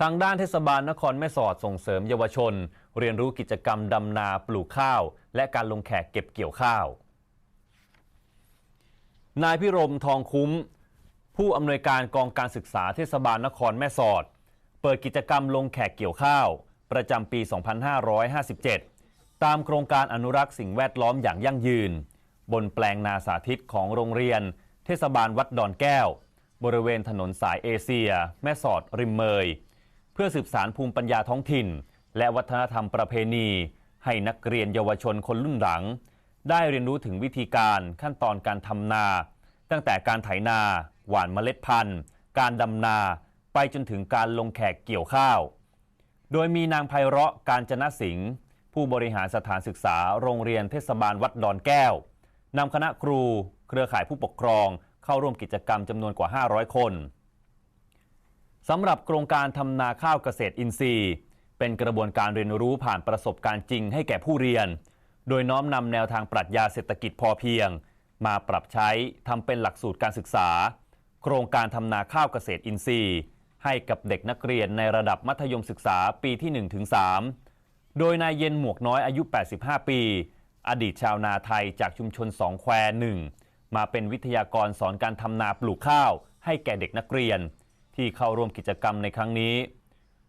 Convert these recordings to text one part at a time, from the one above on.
ทางด้านเทศบาลนครแม่สอดส่งเสริมเยาวชน เรียนรู้กิจกรรมดำนาปลูกข้าว และการลงแขกเก็บเกี่ยวข้าว นายพิรมทองคุ้ม ผู้อำนวยการกองการศึกษาเทศบาลนครแม่สอด เปิดกิจกรรมลงแขกเกี่ยวข้าว ประจำปี 2557 ตามโครงการอนุรักษ์สิ่งแวดล้อมอย่างยั่งยืน บนแปลงนาสาธิตของโรงเรียน เทศบาลวัดดอนแก้ว บริเวณถนนสายเอเชีย แม่สอดริมเมย เพื่อสืบสารภูมิปัญญาท้องถิ่น และวัฒนธรรมประเพณี ให้นักเรียนเยาวชนคนรุ่นหลัง ได้เรียนรู้ถึงวิธีการขั้นตอนการทำนา ตั้งแต่การไถนา หว่านเมล็ดพันธุ์ การดำนา ไปจนถึงการลงแขกเกี่ยวข้าว โดยมีนางไพเราะการจนะสิงห์ผู้บริหารสถานศึกษาโรงเรียนเทศบาลวัดดอนแก้วนำคณะครู เครือข่ายผู้ปกครอง เข้าร่วมกิจกรรมจำนวนกว่า 500 คน สำหรับโครงการทำนาข้าวเกษตรอินทรีย์ เป็นกระบวนการเรียนรู้ผ่านประสบการณ์จริงให้แก่ผู้เรียน โดยน้อมนำแนวทางปรัชญาเศรษฐกิจพอเพียง มาปรับใช้ทำเป็นหลักสูตรการศึกษา โครงการทำนาข้าวเกษตรอินทรีย์ ให้กับเด็กนักเรียนในระดับมัธยมศึกษาปีที่ 1-3 โดยนายเย็นหมวกน้อยอายุ 85 ปี อดีตชาวนาไทยจากชุมชนสองแควหนึ่งมาเป็นวิทยากรสอนการทำนาปลูกข้าว ให้แก่เด็กนักเรียน ที่เข้าร่วมกิจกรรมในครั้งนี้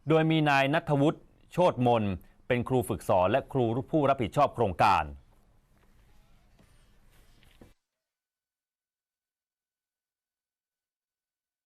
โดยมีนายนัทวุฒิโชตมนเป็นครูฝึกสอนและครูผู้รับผิดชอบโครงการ